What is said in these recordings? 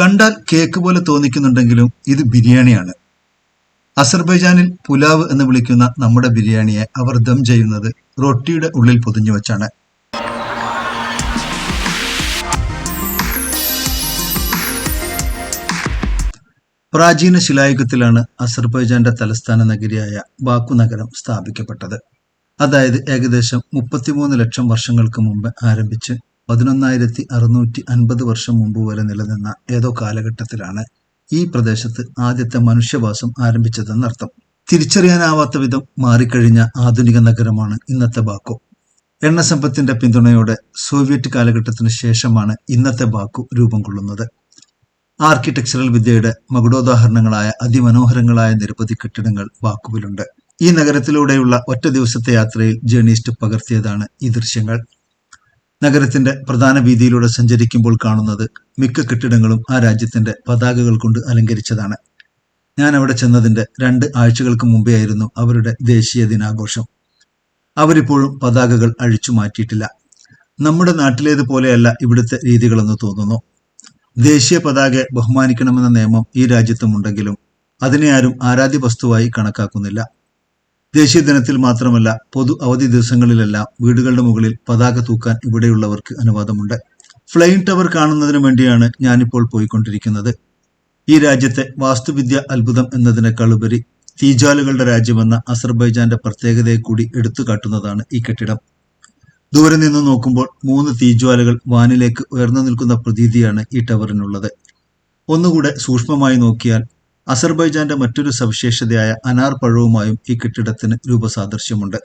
കണ്ടാൽ കേക്ക് പോലെ തോന്നിക്കുന്നുണ്ടെങ്കിലും ഇത് ബിരിയാണിയാണ്. അസർബൈജാനിൽ പുലാവ് എന്ന് വിളിക്കുന്ന നമ്മുടെ ബിരിയാണിയെ അവർ ദം ചെയ്യുന്നത് റൊട്ടിയുടെ ഉള്ളിൽ പൊതിഞ്ഞു വെച്ചാണ്. പ്രാചീന ശിലായുഗത്തിലാണ് അസർബൈജാന്റെ തലസ്ഥാന നഗരിയായ ബാക്കു നഗരം സ്ഥാപിക്കപ്പെട്ടത്. അതായത് ഏകദേശം മുപ്പത്തിമൂന്ന് ലക്ഷം വർഷങ്ങൾക്ക് മുമ്പ് ആരംഭിച്ച് പതിനൊന്നായിരത്തി അറുന്നൂറ്റി അൻപത് വർഷം മുമ്പ് വരെ നിലനിന്ന ഏതോ കാലഘട്ടത്തിലാണ് ഈ പ്രദേശത്ത് ആദ്യത്തെ മനുഷ്യവാസം ആരംഭിച്ചതെന്നർത്ഥം തിരിച്ചറിയാനാവാത്ത വിധം മാറിക്കഴിഞ്ഞ ആധുനിക നഗരമാണ് ഇന്നത്തെ ബാക്കോ. എണ്ണസമ്പത്തിന്റെ പിന്തുണയോടെ സോവിയറ്റ് കാലഘട്ടത്തിന് ശേഷമാണ് ഇന്നത്തെ ബാക്കു രൂപം കൊള്ളുന്നത്. ആർക്കിടെക്ചറൽ വിദ്യയുടെ മകുടോദാഹരണങ്ങളായ അതിമനോഹരങ്ങളായ നിരവധി കെട്ടിടങ്ങൾ ബാക്കുവിലുണ്ട്. ഈ നഗരത്തിലൂടെയുള്ള ഒറ്റ ദിവസത്തെ യാത്രയിൽ ജേണീസ്റ്റ് പകർത്തിയതാണ് ഈ ദൃശ്യങ്ങൾ. നഗരത്തിന്റെ പ്രധാന വീതിയിലൂടെ സഞ്ചരിക്കുമ്പോൾ കാണുന്നത് മിക്ക കെട്ടിടങ്ങളും ആ രാജ്യത്തിന്റെ പതാകകൾ കൊണ്ട് അലങ്കരിച്ചതാണ്. ഞാൻ അവിടെ ചെന്നതിന്റെ രണ്ട് ആഴ്ചകൾക്ക് മുമ്പേ ആയിരുന്നു അവരുടെ ദേശീയ ദിനാഘോഷം. അവരിപ്പോഴും പതാകകൾ അഴിച്ചു മാറ്റിയിട്ടില്ല. നമ്മുടെ നാട്ടിലേതുപോലെയല്ല ഇവിടുത്തെ രീതികളെന്ന് തോന്നുന്നു. ദേശീയ പതാകയെ ബഹുമാനിക്കണമെന്ന നിയമം ഈ രാജ്യത്തുമുണ്ടെങ്കിലും അതിനെ ആരും ആരാധ്യ വസ്തുവായി കണക്കാക്കുന്നില്ല. ദേശീയ ദിനത്തിൽ മാത്രമല്ല പൊതു അവധി ദിവസങ്ങളിലെല്ലാം വീടുകളുടെ മുകളിൽ പതാക തൂക്കാൻ ഇവിടെയുള്ളവർക്ക് അനുവാദമുണ്ട്. ഫ്ലൈയിങ് ടവർ കാണുന്നതിന് വേണ്ടിയാണ് ഞാനിപ്പോൾ പോയിക്കൊണ്ടിരിക്കുന്നത്. ഈ രാജ്യത്തെ വാസ്തുവിദ്യ അത്ഭുതം എന്നതിനേക്കാൾ ഉപരി തീജാലുകളുടെ രാജ്യമെന്ന അസർബൈജാന്റെ പ്രത്യേകതയെ കൂടി എടുത്തു കാട്ടുന്നതാണ് ഈ കെട്ടിടം. ദൂരെ നിന്ന് നോക്കുമ്പോൾ മൂന്ന് തീജ്വാലകൾ വാനിലേക്ക് ഉയർന്നു നിൽക്കുന്ന പ്രതീതിയാണ് ഈ ടവറിനുള്ളത്. ഒന്നുകൂടെ സൂക്ഷ്മമായി നോക്കിയാൽ അസർബൈജാന്റെ മറ്റൊരു സവിശേഷതയായ അനാർ പഴവുമായും ഈ കെട്ടിടത്തിന് രൂപസാദൃശ്യമുണ്ട്.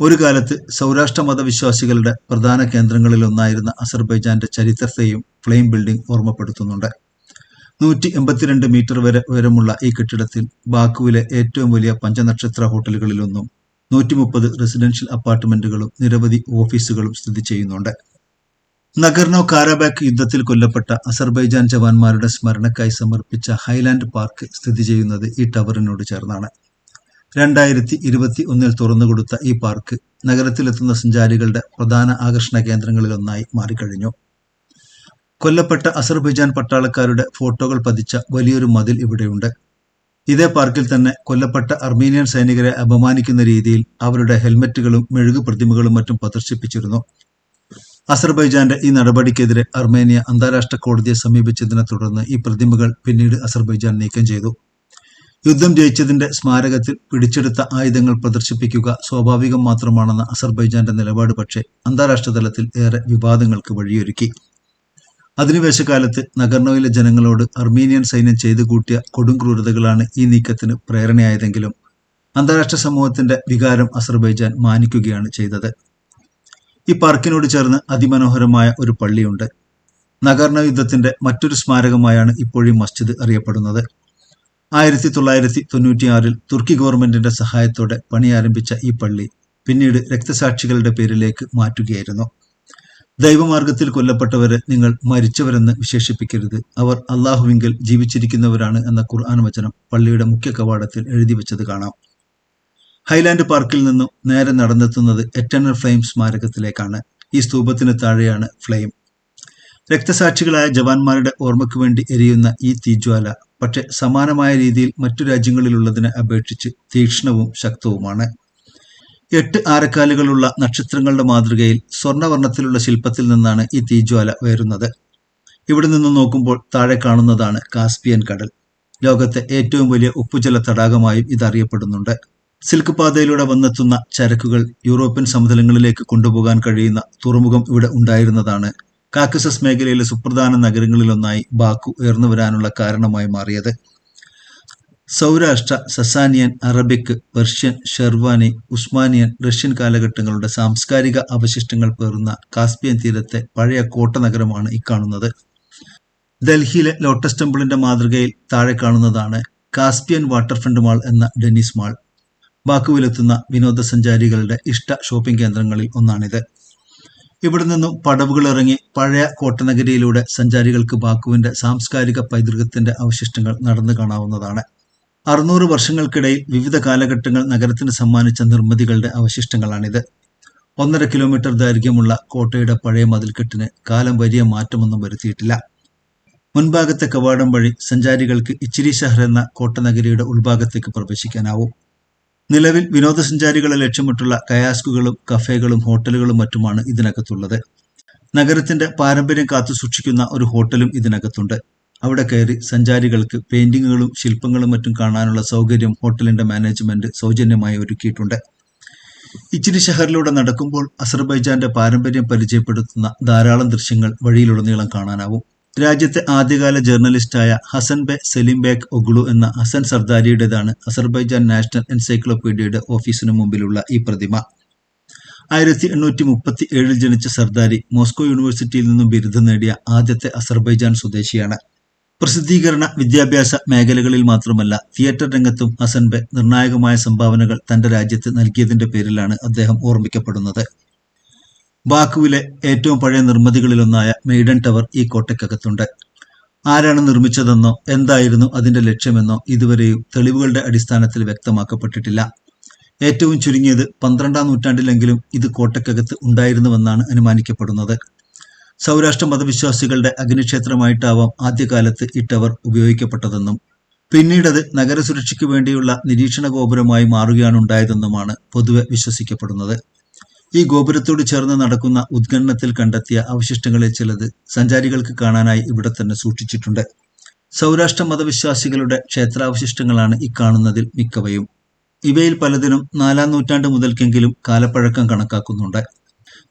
ഒരു കാലത്ത് സൗരാഷ്ട്ര മതവിശ്വാസികളുടെ പ്രധാന കേന്ദ്രങ്ങളിലൊന്നായിരുന്ന അസർബൈജാന്റെ ചരിത്രത്തെയും ഫ്ലെയിം ബിൽഡിംഗ് ഓർമ്മപ്പെടുത്തുന്നുണ്ട്. നൂറ്റി എൺപത്തിരണ്ട് മീറ്റർ വരെ ഉയരമുള്ള ഈ കെട്ടിടത്തിൽ ബാക്കുവിലെ ഏറ്റവും വലിയ പഞ്ചനക്ഷത്ര ഹോട്ടലുകളിലൊന്നും നൂറ്റി മുപ്പത് റെസിഡൻഷ്യൽ അപ്പാർട്ട്മെന്റുകളും നിരവധി ഓഫീസുകളും സ്ഥിതി ചെയ്യുന്നുണ്ട്. നഗർനോ കാരാബാക്ക് യുദ്ധത്തിൽ കൊല്ലപ്പെട്ട അസർബൈജാൻ ജവാന്മാരുടെ സ്മരണക്കായി സമർപ്പിച്ച ഹൈലാൻഡ് പാർക്ക് സ്ഥിതി ചെയ്യുന്നത് ഈ ടവറിനോട് ചേർന്നാണ്. രണ്ടായിരത്തി ഇരുപത്തി ഒന്നിൽ തുറന്നുകൊടുത്ത ഈ പാർക്ക് നഗരത്തിലെത്തുന്ന സഞ്ചാരികളുടെ പ്രധാന ആകർഷണ കേന്ദ്രങ്ങളിലൊന്നായി മാറിക്കഴിഞ്ഞു. കൊല്ലപ്പെട്ട അസർബൈജാൻ പട്ടാളക്കാരുടെ ഫോട്ടോകൾ പതിച്ച വലിയൊരു മതിൽ ഇവിടെയുണ്ട്. ഇതേ പാർക്കിൽ തന്നെ കൊല്ലപ്പെട്ട അർമീനിയൻ സൈനികരെ അപമാനിക്കുന്ന രീതിയിൽ അവരുടെ ഹെൽമറ്റുകളും മെഴുകു പ്രതിമകളും മറ്റും പ്രദർശിപ്പിച്ചിരുന്നു. അസർബൈജാന്റെ ഈ നടപടിക്കെതിരെ അർമേനിയ അന്താരാഷ്ട്ര കോടതിയെ സമീപിച്ചതിനെ തുടർന്ന് ഈ പ്രതിമകൾ പിന്നീട് അസർബൈജാൻ നീക്കം ചെയ്തു. യുദ്ധം ജയിച്ചതിന്റെ സ്മാരകത്തിൽ പിടിച്ചെടുത്ത ആയുധങ്ങൾ പ്രദർശിപ്പിക്കുക സ്വാഭാവികം മാത്രമാണെന്ന അസർബൈജാന്റെ നിലപാട് പക്ഷേ അന്താരാഷ്ട്ര തലത്തിൽ ഏറെ വിവാദങ്ങൾക്ക് വഴിയൊരുക്കി. അധിനിവേശകാലത്ത് നഗർണോയിലെ ജനങ്ങളോട് അർമീനിയൻ സൈന്യം ചെയ്തു കൂട്ടിയ കൊടും ക്രൂരതകളാണ് ഈ നീക്കത്തിന് പ്രേരണയായതെങ്കിലും അന്താരാഷ്ട്ര സമൂഹത്തിന്റെ വികാരം അസർബൈജാൻ മാനിക്കുകയാണ് ചെയ്തത്. ഈ പാർക്കിനോട് ചേർന്ന് അതിമനോഹരമായ ഒരു പള്ളിയുണ്ട്. നഗർണ യുദ്ധത്തിന്റെ മറ്റൊരു സ്മാരകമായാണ് ഇപ്പോഴും മസ്ജിദ് അറിയപ്പെടുന്നത്. ആയിരത്തി തൊള്ളായിരത്തി തൊണ്ണൂറ്റിയാറിൽ തുർക്കി ഗവൺമെന്റിന്റെ സഹായത്തോടെ പണി ആരംഭിച്ച ഈ പള്ളി പിന്നീട് രക്തസാക്ഷികളുടെ പേരിലേക്ക് മാറ്റുകയായിരുന്നു. ദൈവമാർഗത്തിൽ കൊല്ലപ്പെട്ടവരെ നിങ്ങൾ മരിച്ചവരെന്ന് വിശേഷിപ്പിക്കരുത്. അവർ അള്ളാഹുവിങ്കിൽ ജീവിച്ചിരിക്കുന്നവരാണ് എന്ന ഖുർആൻ വചനം പള്ളിയുടെ മുഖ്യ കവാടത്തിൽ എഴുതി വെച്ചത് കാണാം. ഹൈലാൻഡ് പാർക്കിൽ നിന്നും നേരെ നടന്നെത്തുന്നത് എറ്റേണൽ ഫ്ലെയിം സ്മാരകത്തിലേക്കാണ്. ഈ സ്തൂപത്തിന് താഴെയാണ് ഫ്ലെയിം. രക്തസാക്ഷികളായ ജവാന്മാരുടെ ഓർമ്മയ്ക്ക് വേണ്ടി എരിയുന്ന ഈ തീജ്വാല പക്ഷെ സമാനമായ രീതിയിൽ മറ്റു രാജ്യങ്ങളിലുള്ളതിനെ അപേക്ഷിച്ച് തീക്ഷ്ണവും ശക്തവുമാണ്. എട്ട് ആരക്കാലുകളുള്ള നക്ഷത്രങ്ങളുടെ മാതൃകയിൽ സ്വർണവർണത്തിലുള്ള ശില്പത്തിൽ നിന്നാണ് ഈ തീജ്വാല വരുന്നത്. ഇവിടെ നിന്ന് നോക്കുമ്പോൾ താഴെ കാണുന്നതാണ് കാസ്പിയൻ കടൽ. ലോകത്തെ ഏറ്റവും വലിയ ഉപ്പുജല തടാകമായും ഇത് അറിയപ്പെടുന്നുണ്ട് സിൽക്ക് പാതയിലൂടെ വന്നെത്തുന്ന ചരക്കുകൾ യൂറോപ്യൻ സമതലങ്ങളിലേക്ക് കൊണ്ടുപോകാൻ കഴിയുന്ന തുറമുഖം ഇവിടെ ഉണ്ടായിരുന്നതാണ്. കാക്കസസ് മേഖലയിലെ സുപ്രധാന നഗരങ്ങളിലൊന്നായി ബാക്കു ഉയർന്നു വരാനുള്ള കാരണമായി മാറിയത്. സൗരാഷ്ട്ര സസാനിയൻ അറബിക് പെർഷ്യൻ ഷെർവാനി ഉസ്മാനിയൻ റഷ്യൻ കാലഘട്ടങ്ങളുടെ സാംസ്കാരിക അവശിഷ്ടങ്ങൾ പേറുന്ന കാസ്പിയൻ തീരത്തെ പഴയ കോട്ട നഗരമാണ് ഇക്കാണുന്നത് ഡൽഹിയിലെ ലോട്ടസ് ടെമ്പിളിന്റെ മാതൃകയിൽ താഴെ കാണുന്നതാണ് കാസ്പിയൻ വാട്ടർഫ്രണ്ട് മാൾ എന്ന ഡെന്നിസ് മാൾ. ബാക്കുവിലെത്തുന്ന വിനോദസഞ്ചാരികളുടെ ഇഷ്ട ഷോപ്പിംഗ് കേന്ദ്രങ്ങളിൽ ഒന്നാണിത്. ഇവിടെ നിന്നും പടവുകൾ ഇറങ്ങി പഴയ കോട്ടനഗരിയിലൂടെ സഞ്ചാരികൾക്ക് ബാക്കുവിന്റെ സാംസ്കാരിക പൈതൃകത്തിന്റെ അവശിഷ്ടങ്ങൾ നടന്നു കാണാവുന്നതാണ്. അറുന്നൂറ് വർഷങ്ങൾക്കിടയിൽ വിവിധ കാലഘട്ടങ്ങൾ നഗരത്തിന് സമ്മാനിച്ച നിർമ്മിതികളുടെ അവശിഷ്ടങ്ങളാണിത്. ഒന്നര കിലോമീറ്റർ ദൈർഘ്യമുള്ള കോട്ടയുടെ പഴയ മതിൽക്കെട്ടിന് കാലം വലിയ മാറ്റമൊന്നും വരുത്തിയിട്ടില്ല. മുൻഭാഗത്തെ കവാടം വഴി സഞ്ചാരികൾക്ക് ഇച്ചിരി ഷഹർ എന്ന കോട്ടനഗരിയുടെ ഉൾഭാഗത്തേക്ക് പ്രവേശിക്കാനാവും. നിലവിൽ വിനോദസഞ്ചാരികളെ ലക്ഷ്യമിട്ടുള്ള കയാസ്കുകളും കഫേകളും ഹോട്ടലുകളും മറ്റുമാണ് ഇതിനകത്തുള്ളത്. നഗരത്തിന്റെ പാരമ്പര്യം കാത്തു സൂക്ഷിക്കുന്ന ഒരു ഹോട്ടലും ഇതിനകത്തുണ്ട്. അവിടെ കയറി സഞ്ചാരികൾക്ക് പെയിന്റിങ്ങുകളും ശില്പങ്ങളും മറ്റും കാണാനുള്ള സൗകര്യം ഹോട്ടലിന്റെ മാനേജ്മെന്റ് സൗജന്യമായി ഒരുക്കിയിട്ടുണ്ട്. ഇച്ചിരി ഷഹറിലൂടെ നടക്കുമ്പോൾ അസർബൈജാന്റെ പാരമ്പര്യം പരിചയപ്പെടുത്തുന്ന ധാരാളം ദൃശ്യങ്ങൾ വഴിയിലുടനീളം കാണാനാവും. രാജ്യത്തെ ആദ്യകാല ജേർണലിസ്റ്റായ Hasan Bey Selim Beg oglu എന്ന ഹസൻ സർദാരിയുടേതാണ് അസർബൈജാൻ നാഷണൽ എൻസൈക്ലോപീഡിയയുടെ ഓഫീസിനു മുമ്പിലുള്ള ഈ പ്രതിമ. ആയിരത്തി എണ്ണൂറ്റി മുപ്പത്തി ഏഴിൽ ജനിച്ച സർദാരി മോസ്കോ യൂണിവേഴ്സിറ്റിയിൽ നിന്നും ബിരുദം നേടിയ ആദ്യത്തെ അസർബൈജാൻ സ്വദേശിയാണ്. പ്രസിദ്ധീകരണ വിദ്യാഭ്യാസ മേഖലകളിൽ മാത്രമല്ല തിയേറ്റർ രംഗത്തും ഹസൻബെ നിർണായകമായ സംഭാവനകൾ തന്റെ രാജ്യത്ത് നൽകിയതിന്റെ പേരിലാണ് അദ്ദേഹം ഓർമ്മിക്കപ്പെടുന്നത്. ബാക്കുവിലെ ഏറ്റവും പഴയ നിർമ്മിതികളിലൊന്നായ മെയ്ഡൻ ടവർ ഈ കോട്ടയ്ക്കകത്തുണ്ട്. ആരാണ് നിർമ്മിച്ചതെന്നോ എന്തായിരുന്നു അതിന്റെ ലക്ഷ്യമെന്നോ ഇതുവരെയും തെളിവുകളുടെ അടിസ്ഥാനത്തിൽ വ്യക്തമാക്കപ്പെട്ടിട്ടില്ല. ഏറ്റവും ചുരുങ്ങിയത് പന്ത്രണ്ടാം നൂറ്റാണ്ടിലെങ്കിലും ഇത് കോട്ടയ്ക്കകത്ത് ഉണ്ടായിരുന്നുവെന്നാണ് അനുമാനിക്കപ്പെടുന്നത്. സൗരാഷ്ട്ര മതവിശ്വാസികളുടെ അഗ്നിക്ഷേത്രമായിട്ടാവാം ആദ്യകാലത്ത് ഈ ടവർ ഉപയോഗിക്കപ്പെട്ടതെന്നും പിന്നീടത് നഗരസുരക്ഷയ്ക്ക് വേണ്ടിയുള്ള നിരീക്ഷണ ഗോപുരമായി മാറുകയാണ് ഉണ്ടായതെന്നുമാണ് പൊതുവെ വിശ്വസിക്കപ്പെടുന്നത്. ഈ ഗോപുരത്തോട് ചേർന്ന് നടക്കുന്ന ഉദ്ഘനനത്തിൽ കണ്ടെത്തിയ അവശിഷ്ടങ്ങളിൽ ചിലത് സഞ്ചാരികൾക്ക് കാണാനായി ഇവിടെ തന്നെ സൂക്ഷിച്ചിട്ടുണ്ട്. സൗരാഷ്ട്ര മതവിശ്വാസികളുടെ ക്ഷേത്രാവശിഷ്ടങ്ങളാണ് ഈ കാണുന്നതിൽ മിക്കവയും. ഇവയിൽ പലതിനും നാലാം നൂറ്റാണ്ട് മുതൽക്കെങ്കിലും കാലപ്പഴക്കം കണക്കാക്കുന്നുണ്ട്.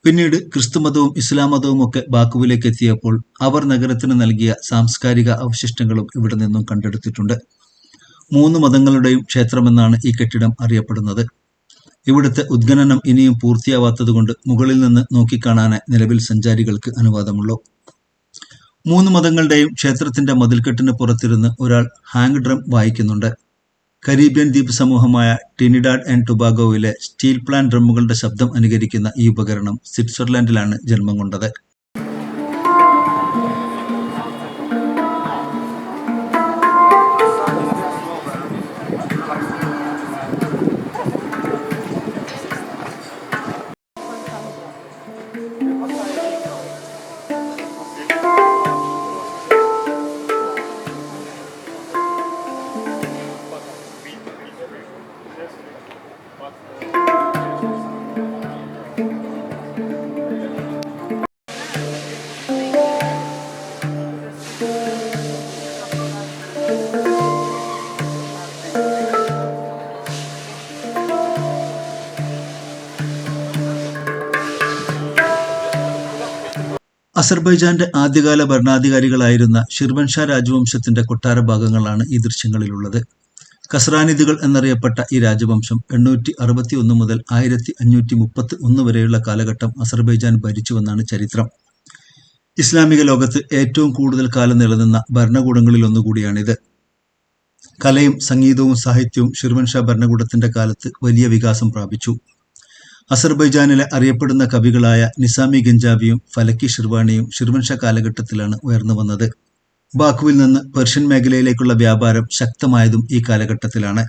പിന്നീട് ക്രിസ്തുമതവും ഇസ്ലാം മതവും ഒക്കെ ബാക്കുവിലേക്ക് എത്തിയപ്പോൾ അവർ നഗരത്തിന് നൽകിയ സാംസ്കാരിക അവശിഷ്ടങ്ങളും ഇവിടെ നിന്നും കണ്ടെടുത്തിട്ടുണ്ട്. മൂന്ന് മതങ്ങളുടെയും ക്ഷേത്രമെന്നാണ് ഈ കെട്ടിടം അറിയപ്പെടുന്നത്. ഇവിടുത്തെ ഉദ്ഖനനം ഇനിയും പൂർത്തിയാവാത്തതുകൊണ്ട് മുകളിൽ നിന്ന് നോക്കിക്കാണാനേ നിലവിൽ സഞ്ചാരികൾക്ക് അനുവാദമുള്ളൂ. മൂന്ന് മതങ്ങളുടെയും ക്ഷേത്രത്തിന്റെ മതിൽക്കെട്ടിന് പുറത്തിരുന്ന് ഒരാൾ ഹാങ് ഡ്രം വായിക്കുന്നുണ്ട്. കരീബിയൻ ദ്വീപ് സമൂഹമായ ടിനിഡാഡ് ആൻഡ് ടുബാഗോയിലെ സ്റ്റീൽ പ്ലാന്റ് ഡ്രമ്മുകളുടെ ശബ്ദം അനുകരിക്കുന്ന ഈ ഉപകരണം സ്വിറ്റ്സർലാൻഡിലാണ് ജന്മം കൊണ്ടത്. അസർബൈജാന്റെ ആദ്യകാല ഭരണാധികാരികളായിരുന്ന ഷിർവൻഷാ രാജവംശത്തിന്റെ കൊട്ടാര ഭാഗങ്ങളാണ് ഈ ദൃശ്യങ്ങളിലുള്ളത്. കസ്രാനിദികൾ എന്നറിയപ്പെട്ട ഈ രാജവംശം എണ്ണൂറ്റി അറുപത്തി ഒന്ന് മുതൽ ആയിരത്തി അഞ്ഞൂറ്റി മുപ്പത്തി ഒന്ന് വരെയുള്ള കാലഘട്ടം അസർബൈജാൻ ഭരിച്ചുവെന്നാണ് ചരിത്രം. ഇസ്ലാമിക ലോകത്ത് ഏറ്റവും കൂടുതൽ കാലം നിലനിന്ന ഭരണകൂടങ്ങളിൽ ഒന്നുകൂടിയാണിത് കലയും സംഗീതവും സാഹിത്യവും ഷിർവൻഷാ ഭരണകൂടത്തിന്റെ കാലത്ത് വലിയ വികാസം പ്രാപിച്ചു. അസർബൈജാനിലെ അറിയപ്പെടുന്ന കവികളായ നിസാമി ഗഞ്ചാവിയും ഫലക്കി ഷിർവാണിയും ഷിർവൻഷ കാലഘട്ടത്തിലാണ് ഉയർന്നു വന്നത്. ബാക്കുവിൽ നിന്ന് പേർഷ്യൻ മേഖലയിലേക്കുള്ള വ്യാപാരം ശക്തമായതും ഈ കാലഘട്ടത്തിലാണ്.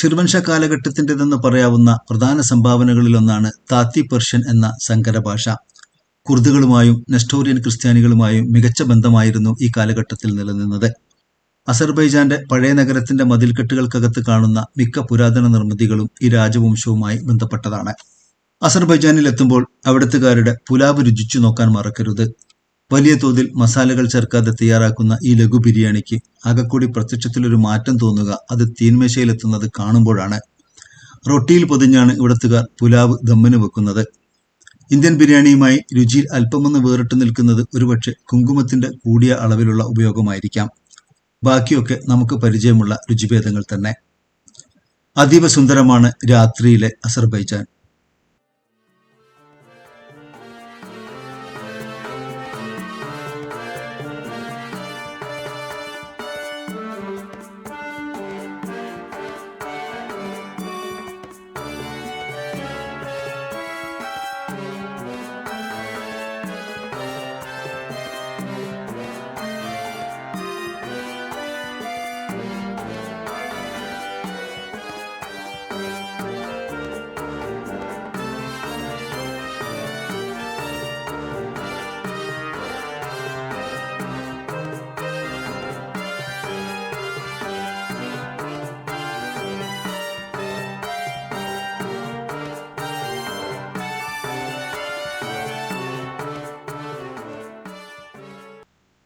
ഷിർവൻഷ കാലഘട്ടത്തിന്റെതെന്ന് പറയാവുന്ന പ്രധാന സംഭാവനകളിലൊന്നാണ് താത്തി പെർഷ്യൻ എന്ന സങ്കര ഭാഷ. കുർദുകളുമായും നെസ്റ്റോറിയൻ ക്രിസ്ത്യാനികളുമായും മികച്ച ബന്ധമായിരുന്നു ഈ കാലഘട്ടത്തിൽ നിലനിന്നത്. അസർബൈജാന്റെ പഴയ നഗരത്തിന്റെ മതിൽക്കെട്ടുകൾക്കകത്ത് കാണുന്ന മിക്ക പുരാതന നിർമ്മിതികളും ഈ രാജവംശവുമായി ബന്ധപ്പെട്ടതാണ്. അസർബൈജാനിൽ എത്തുമ്പോൾ അവിടുത്തുകാരുടെ പുലാവ് രുചിച്ചു നോക്കാൻ മറക്കരുത്. വലിയ തോതിൽ മസാലകൾ ചേർക്കാതെ തയ്യാറാക്കുന്ന ഈ ലഘു ബിരിയാണിക്ക് അകക്കൂടി പ്രത്യക്ഷത്തിലൊരു മാറ്റം തോന്നുക അത് തീന്മേശയിലെത്തുന്നത് കാണുമ്പോഴാണ്. റൊട്ടിയിൽ പൊതിഞ്ഞാണ് ഇവിടത്തുകാർ പുലാവ് ദമ്മിന് വെക്കുന്നത്. ഇന്ത്യൻ ബിരിയാണിയുമായി രുചിയിൽ അല്പമൊന്ന് വേറിട്ട് നിൽക്കുന്നത് ഒരുപക്ഷെ കുങ്കുമത്തിന്റെ കൂടിയ അളവിലുള്ള ഉപയോഗമായിരിക്കാം. ബാക്കിയൊക്കെ നമുക്ക് പരിചയമുള്ള രുചിഭേദങ്ങൾ തന്നെ. അതീവ സുന്ദരമാണ് രാത്രിയിലെ അസർബൈജാൻ.